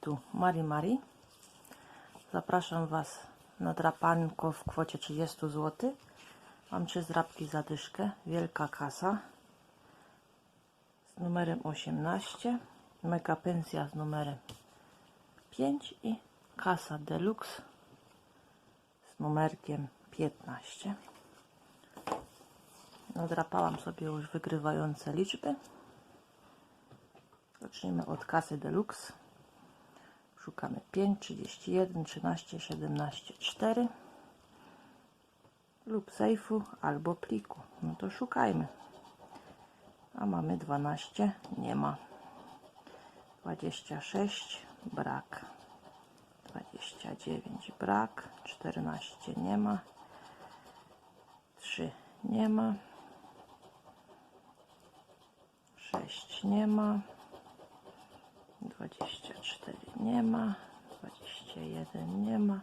limitu Mari Mari. Zapraszam Was na drapanko w kwocie 30 zł. Mam 3 zrabki za dyszkę. Wielka kasa z numerem 18. Mega pensja z numerem 5 i kasa deluxe z numerkiem 15. Nadrapałam sobie już wygrywające liczby. Zacznijmy od kasy deluxe. Szukamy 5, 31, 13, 17, 4 lub sejfu albo pliku. No to szukajmy. A mamy 12, nie ma. 26, brak. 29, brak. 14, nie ma. 3, nie ma. 6, nie ma. 24 nie ma, 21 nie ma,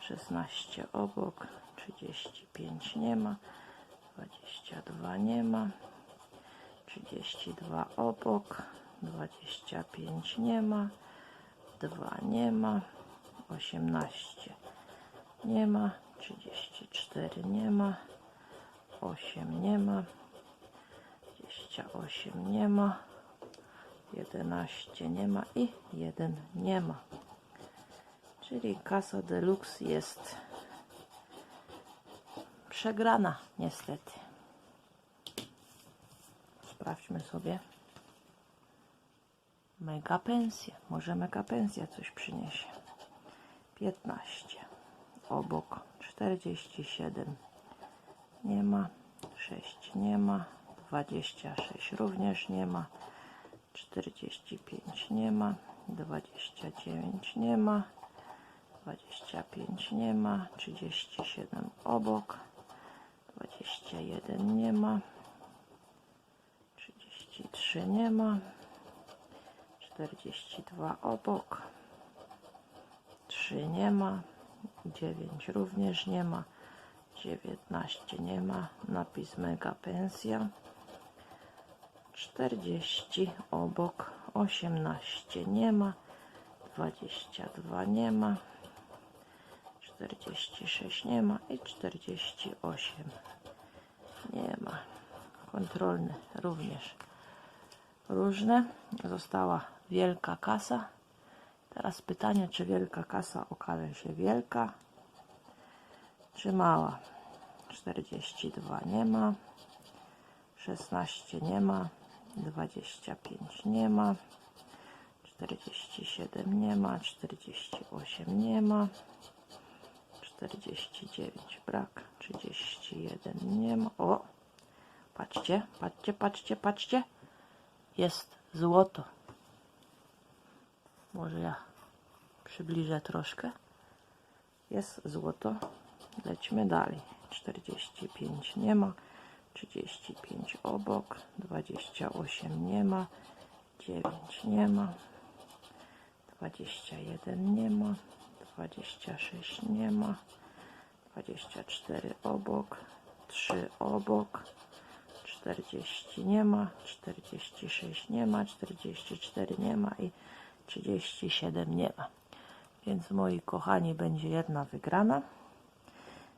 16 obok, 35 nie ma, 22 nie ma, 32 obok, 25 nie ma, 2 nie ma, 18 nie ma, 34 nie ma, 8 nie ma, 28 nie ma, 11 nie ma i 1 nie ma. Czyli kasa deluxe jest przegrana niestety. Sprawdźmy sobie mega pensję. Może mega pensja coś przyniesie. 15 obok 47 nie ma 6 nie ma 26 również nie ma 45 nie ma, 29 nie ma, 25 nie ma, 37 obok, 21 nie ma, 33 nie ma, 42 obok, 3 nie ma, 9 również nie ma, 19 nie ma, napis mega pensja. 40 obok, 18 nie ma, 22 nie ma, 46 nie ma i 48 nie ma. Kontrolny również różne. Została wielka kasa. Teraz pytanie, czy wielka kasa okaże się wielka, czy mała. 42 nie ma, 16 nie ma, 25 nie ma, 47 nie ma, 48 nie ma, 49 brak, 31 nie ma. O, patrzcie, patrzcie, patrzcie, patrzcie. Jest złoto. Może ja przybliżę troszkę. Jest złoto. Lećmy dalej. 45 nie ma. 35 obok, 28 nie ma, 9 nie ma, 21 nie ma, 26 nie ma, 24 obok, 3 obok, 40 nie ma, 46 nie ma, 44 nie ma i 37 nie ma. Więc moi kochani będzie jedna wygrana.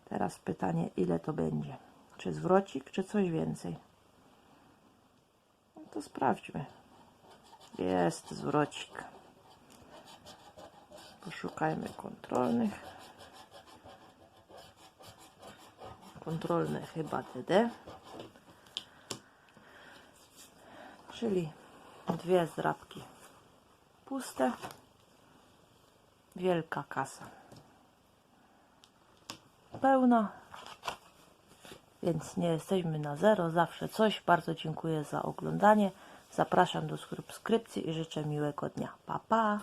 Teraz pytanie ile to będzie. Czy zwrocik, czy coś więcej? No to sprawdźmy. Jest zwrocik. Poszukajmy kontrolnych. Kontrolne chyba DD. Czyli dwie zrabki puste. Wielka kasa. Pełna więc nie jesteśmy na zero, zawsze coś. Bardzo dziękuję za oglądanie. Zapraszam do subskrypcji i życzę miłego dnia. Pa, pa!